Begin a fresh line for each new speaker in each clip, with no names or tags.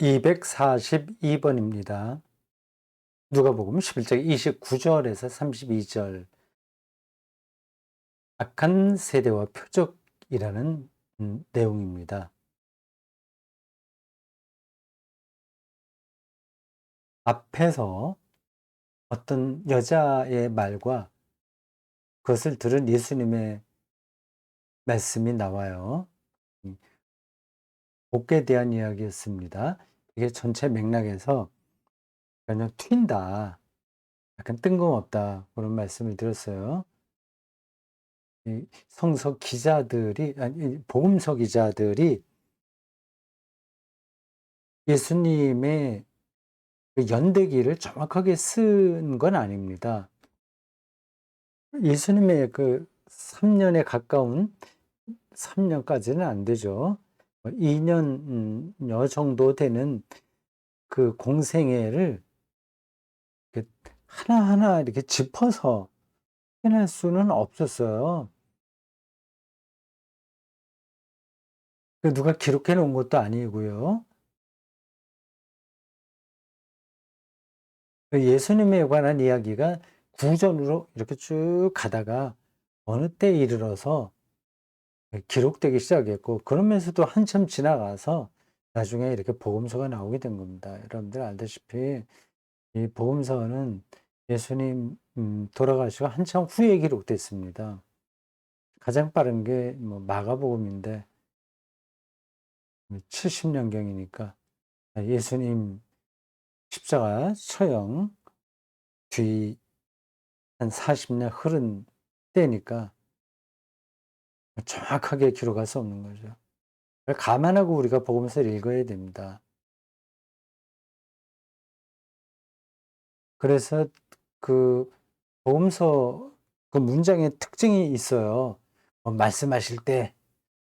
242번입니다. 누가복음 11장 29절에서 32절 악한 세대와 표적이라는 음, 내용입니다. 앞에서 어떤 여자의 말과 그것을 들은 예수님의 말씀이 나와요. 음, 복에 대한 이야기였습니다. 이게 전체 맥락에서 그냥 튄다. 약간 뜬금없다. 그런 말씀을 드렸어요. 이 성서 기자들이, 아니, 복음서 기자들이 예수님의 그 연대기를 정확하게 쓴 건 아닙니다. 예수님의 그 3년에 가까운 3년까지는 안 되죠. 2년여 음, 정도 되는 그 공생애를 하나하나 이렇게 짚어서 해낼 수는 없었어요. 그 누가 기록해 놓은 것도 아니고요. 그 예수님에 관한 이야기가 구전으로 이렇게 쭉 가다가 어느 때에 이르러서 기록되기 시작했고 그러면서도 한참 지나가서 나중에 이렇게 복음서가 나오게 된 겁니다. 여러분들 알다시피 이 복음서는 예수님 음, 돌아가시고 한참 후에 기록됐습니다. 가장 빠른 게 뭐 마가복음인데 70년경이니까 예수님 십자가 처형 뒤 한 40년 흐른 때니까 정확하게 기록할 수 없는 거죠. 감안하고 우리가 복음서를 읽어야 됩니다. 그래서 그 복음서 그 문장의 특징이 있어요. 뭐 말씀하실 때,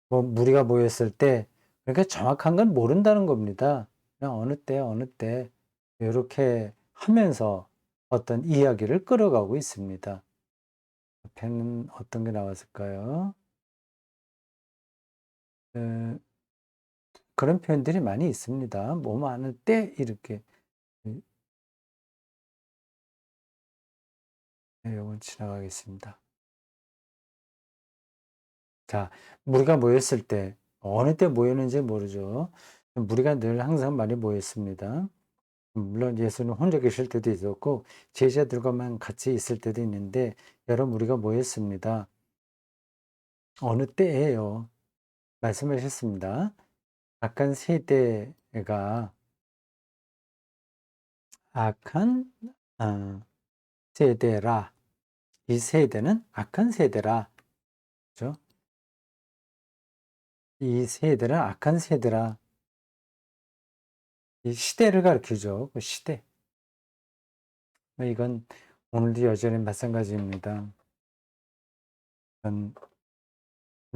뭐 무리가 모였을 때, 그러니까 정확한 건 모른다는 겁니다. 그냥 어느 때, 어느 때, 이렇게 하면서 어떤 이야기를 끌어가고 있습니다. 앞에는 어떤 게 나왔을까요? 에, 그런 표현들이 많이 있습니다. 뭐 많을 때 이렇게 내용을 지나가겠습니다. 자, 무리가 모였을 때 어느 때 모였는지 모르죠. 무리가 늘 항상 많이 모였습니다. 물론 예수는 혼자 계실 때도 있었고 제자들과만 같이 있을 때도 있는데 여러 무리가 모였습니다. 어느 때예요? 말씀하셨습니다. 악한 세대가 악한 어, 세대라 이 세대는 악한 세대라. 그죠? 이 세대는 악한 세대라. 이 시대를 가리키죠. 그 시대. 뭐 이건 오늘도 여전히 마찬가지입니다.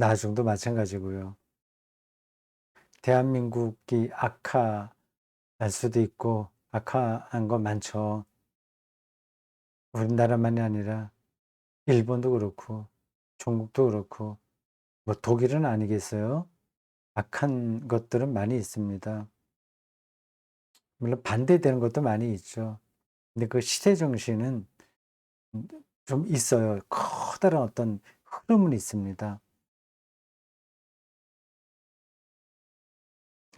나중도 마찬가지고요. 대한민국이 악화할 수도 있고 악화한 거 많죠. 우리나라만이 아니라 일본도 그렇고 중국도 그렇고 뭐 독일은 아니겠어요? 악한 것들은 많이 있습니다. 물론 반대되는 것도 많이 있죠. 근데 그 시대 정신은 좀 있어요. 커다란 어떤 흐름은 있습니다.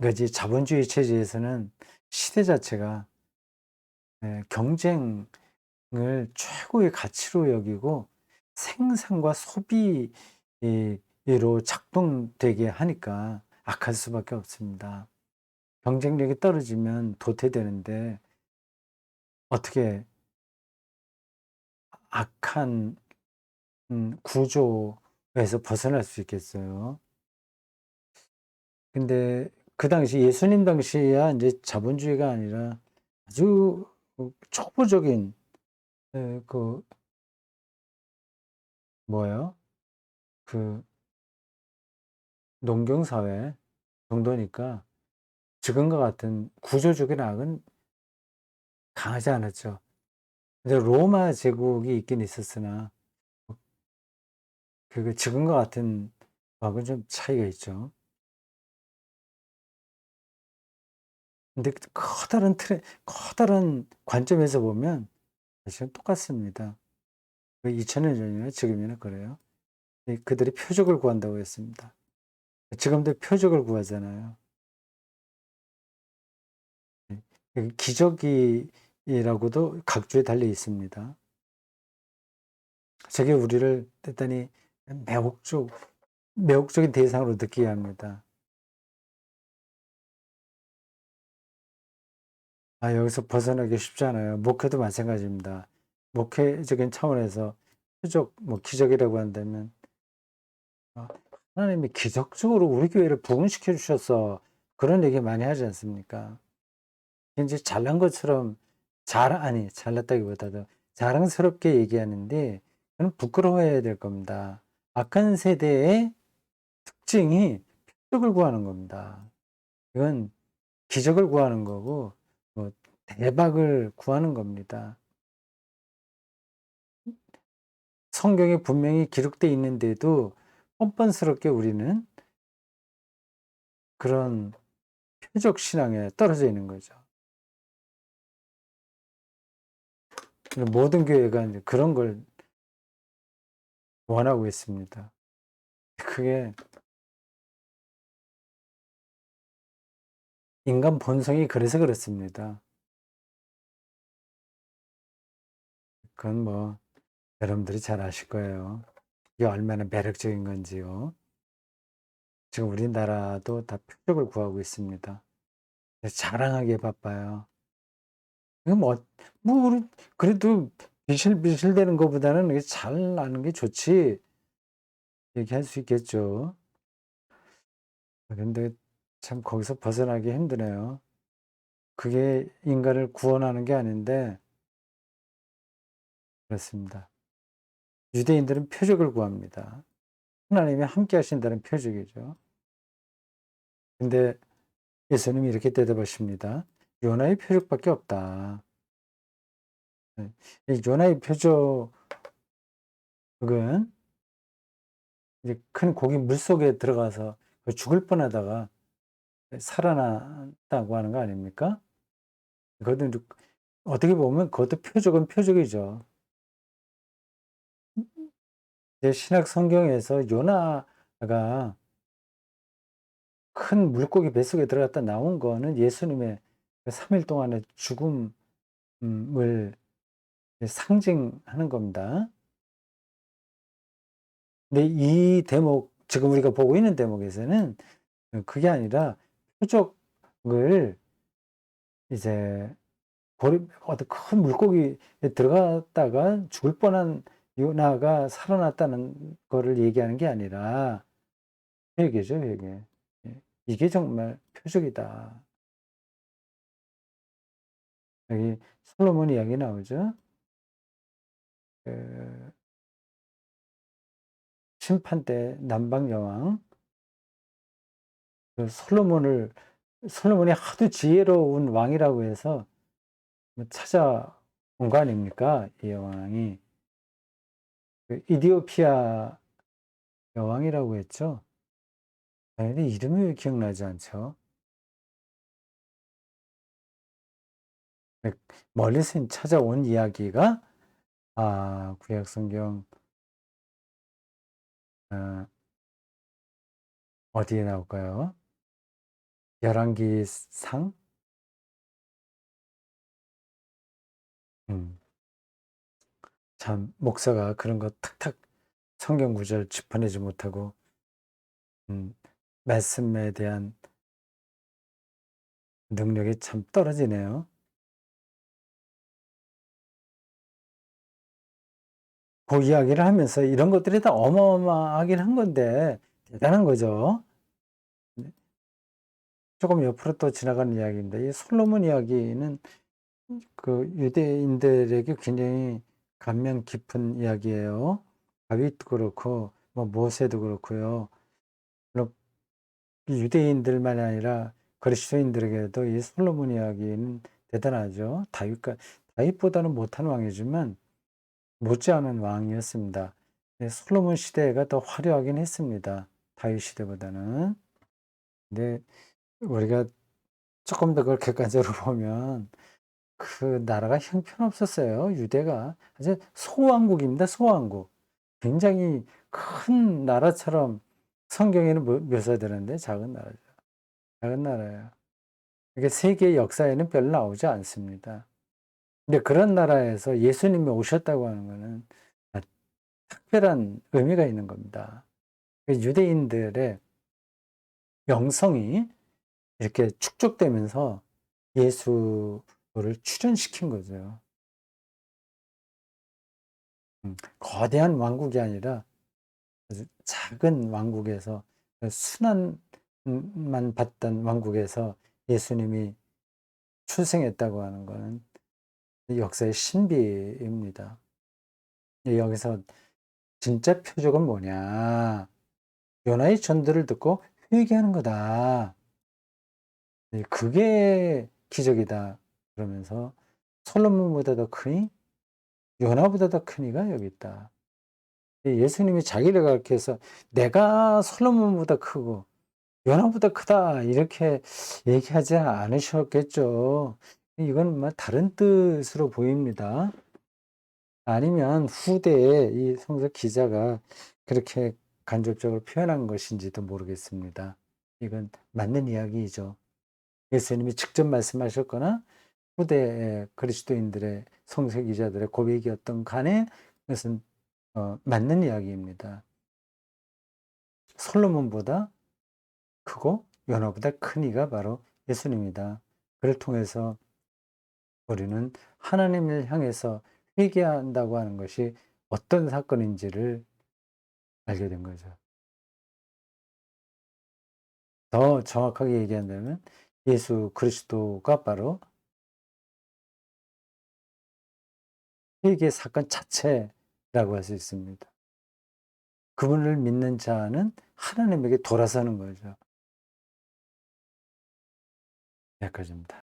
그러니까 자본주의 체제에서는 시대 자체가 예, 경쟁을 최고의 가치로 여기고 생산과 소비로 작동되게 하니까 악할 수밖에 없습니다. 경쟁력이 떨어지면 도태되는데 어떻게 악한 음, 구조에서 벗어날 수 있겠어요? 근데 그 당시 예수님 당시야 이제 자본주의가 아니라 아주 초보적인 그 뭐예요? 그 농경 사회 정도니까 지금과 같은 구조적인 악은 강하지 않았죠. 근데 로마 제국이 있긴 있었으나 그 지금과 같은 악은 좀 차이가 있죠. 근데 그 커다란 틀에 커다란 관점에서 보면 사실은 똑같습니다. 2000년 전이나 지금이나 그래요. 이 그들이 표적을 구한다고 했습니다. 지금도 표적을 구하잖아요. 네. 그 기적이라고도 각주에 달려 있습니다. 저게 우리를 대단히 매혹적, 매혹적인 대상으로 느끼게 합니다. 아, 여기서 벗어나기 쉽지 않아요. 목회도 마찬가지입니다. 목회적인 차원에서 표적, 뭐 기적이라고 한다면 어, 하나님이 기적적으로 우리 교회를 부흥시켜 주셨어. 그런 얘기 많이 하지 않습니까? 이제 잘난 것처럼 잘 아니 잘났다기보다도 자랑스럽게 얘기하는데 그건 부끄러워해야 될 겁니다. 악한 세대의 특징이 표적을 구하는 겁니다. 이건 기적을 구하는 거고 뭐 대박을 구하는 겁니다. 성경에 분명히 기록되어 있는데도 뻔뻔스럽게 우리는 그런 표적 신앙에 떨어져 있는 거죠. 모든 교회가 이제 그런 걸 원하고 있습니다. 그게 인간 본성이 그래서 그렇습니다. 그건 뭐 여러분들이 잘 아실 거예요. 이게 얼마나 매력적인 건지요. 지금 우리나라도 다 표적을 구하고 있습니다. 자랑하기에 바빠요. 이거 뭐, 뭐, 우리 그래도 비실비실 되는 것보다는 잘 나는 게 좋지. 얘기할 수 있겠죠. 근데 참 거기서 벗어나기 힘드네요. 그게 인간을 구원하는 게 아닌데, 그렇습니다. 유대인들은 표적을 구합니다. 하나님이 함께 하신다는 표적이죠. 근데 예수님이 이렇게 대답하십니다. 요나의 표적밖에 없다. 네. 이 요나의 표적은 이제 큰 고기 물 속에 들어가서 죽을 뻔하다가 살아났다고 하는 거 아닙니까? 그것도 어떻게 보면 그것도 표적은 표적이죠. 신약 성경에서 요나가 큰 물고기 뱃속에 들어갔다 나온 거는 예수님의 3일 그 동안의 죽음을 상징하는 겁니다. 근데 이 대목, 지금 우리가 보고 있는 대목에서는 그게 아니라 표적을 이제 어떤 큰 물고기에 들어갔다가 죽을 뻔한 요나가 살아났다는 거를 얘기하는 게 아니라 회개죠, 회개. 예. 이게 정말 표적이다. 여기 솔로몬 이야기 나오죠. 그 심판 때 남방 여왕 그 솔로몬을 솔로몬이 하도 지혜로운 왕이라고 해서 뭐 찾아온 거 아닙니까? 이 여왕이 그 이디오피아 여왕이라고 했죠. 아, 근데 이름이 왜 기억나지 않죠? 네, 멀리서 찾아온 이야기가 아 구약 성경 어, 어디에 나올까요? 열왕기상 음. 참 목사가 그런 거 탁탁 성경 구절 짚어내지 못하고 음, 말씀에 대한 능력이 참 떨어지네요. 그 이야기를 하면서 이런 것들이 다 어마어마하긴 한 건데 대단한 거죠. 네. 조금 옆으로 또 지나가는 이야기입니다. 이 솔로몬 이야기는 그 유대인들에게 굉장히 감명 깊은 이야기예요. 다윗도 그렇고 뭐 모세도 그렇고요. 유대인들만이 아니라 그리스도인들에게도 이 솔로몬 이야기는 대단하죠. 다윗과 다윗보다는 못한 왕이지만 못지않은 왕이었습니다. 솔로몬 시대가 더 화려하긴 했습니다. 다윗 시대보다는. 근데 우리가 조금 더 객관적으로 보면 그 나라가 형편없었어요. 유대가 아주 소왕국입니다. 소왕국. 굉장히 큰 나라처럼 성경에는 묘- 묘사되는데 작은 나라죠. 작은 나라예요. 이게 세계 역사에는 별로 나오지 않습니다. 근데 그런 나라에서 예수님이 오셨다고 하는 것은 아, 특별한 의미가 있는 겁니다. 그 유대인들의 영성이 이렇게 축적되면서 예수 를 출현시킨 거죠. 음, 거대한 왕국이 아니라 아주 작은 왕국에서 그 순환만 받던 왕국에서 예수님이 출생했다고 하는 것은 역사의 신비입니다. 여기서 진짜 표적은 뭐냐? 요나의 전도를 듣고 회개하는 거다. 네, 그게 기적이다. 그러면서 솔로몬보다 더 크니 요나보다 더 크니가 여기 있다. 예수님이 자기를 가르쳐서 내가 솔로몬보다 크고 요나보다 크다 이렇게 얘기하지 않으셨겠죠. 이건 뭐 다른 뜻으로 보입니다. 아니면 후대에 이 성서 기자가 그렇게 간접적으로 표현한 것인지도 모르겠습니다. 이건 맞는 이야기이죠. 예수님이 직접 말씀하셨거나 후대 그리스도인들의 성서 기자들의 고백이었던 간에 그것은 어, 맞는 이야기입니다. 솔로몬보다 크고 요나보다 큰 이가 바로 예수님이다. 그를 통해서 우리는 하나님을 향해서 회개한다고 하는 것이 어떤 사건인지를 알게 된 거죠. 더 정확하게 얘기한다면 예수 그리스도가 바로 회개 사건 자체라고 할 수 있습니다. 그분을 믿는 자는 하나님에게 돌아서는 거죠. 여기까지입니다.